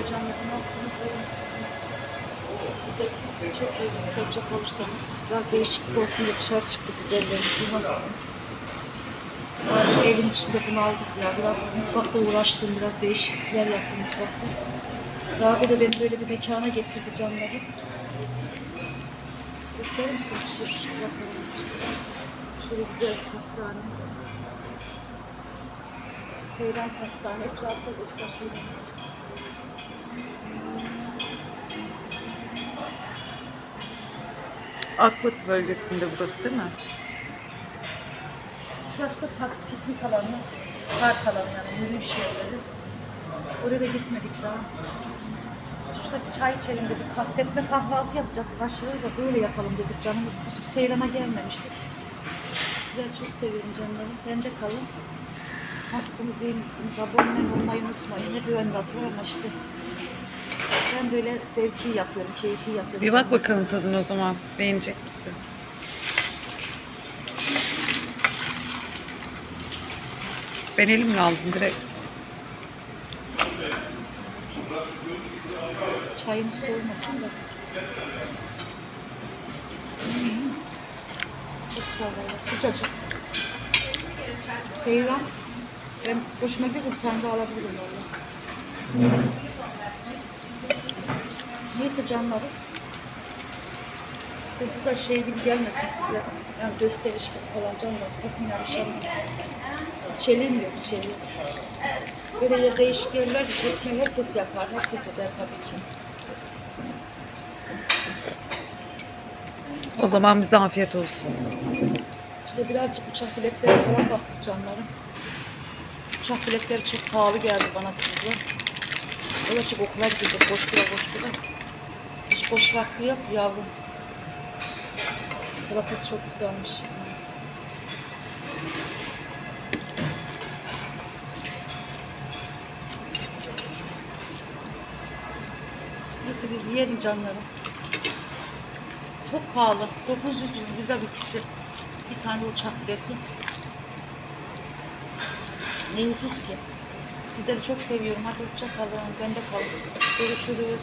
Merhaba canlarım, nasılsınız, iyi misiniz? Biz de çok iyiyiz, soracak olursanız. Biraz değişiklik olsun diye dışarı çıktık güzellerim, siz nasılsınız? Abi evin içinde bunu aldık ya, biraz mutfakta uğraştım, biraz değişiklikler yaptım mutfakta. Rabi de beni böyle bir mekana getirdi canlarım. Gösterir misiniz? Şu bakalım. Şöyle güzel bir hastane. Seyran Hastane etrafta göster şöyle. Akbat bölgesinde burası değil mi? Şurası da park, piknik alanı, park alanı yani yürüyüş yerleri. Oraya da gitmedik daha. Şurada bir çay içelim dedik, kastetme kahvaltı yapacaktık aşağıya da böyle yapalım dedik canımız. Hiçbir seyrana gelmemiştik. Sizleri çok seviyorum canlarım. Ben de kalın. Nasılsınız, iyi misiniz? Abone olmayı unutmayın. Bir ön ama işte. Ben böyle zevki yapıyorum, keyfi yapıyorum. Bir bak bakalım tadına o zaman. Beğenecek misin? Ben elimle aldım direkt. Çayını soğumasın da. Hmm. Çok güzel valla. Sıcacık. Seyran. Ben hoşuma gidiyorsa bir tane daha alabilirim valla. Neyse canları. Bu da şey gibi gelmesin size. Yani gösteriş gibi falan canlar. Sakın yanlışalım. Çeliğim yok çeliğim. Böyle ya değişik yerler çekme herkes yapar. Herkes eder tabii ki. O zaman bize afiyet olsun. İşte birazcık uçak biletleri falan baktık canlarım. Uçak biletleri çok pahalı geldi bana kızla. Dolaşıp okula gidecek boş bira boş bira. Hiç boş yok yavrum. Salatası çok güzelmiş. Neyse biz yiyelim canlarım. Çok pahalı. 900 lira bir kişi. Bir tane uçak bileti. Ne ucuz ki. Sizleri çok seviyorum. Hadi hoşça kalın. Ben de kalın. Görüşürüz.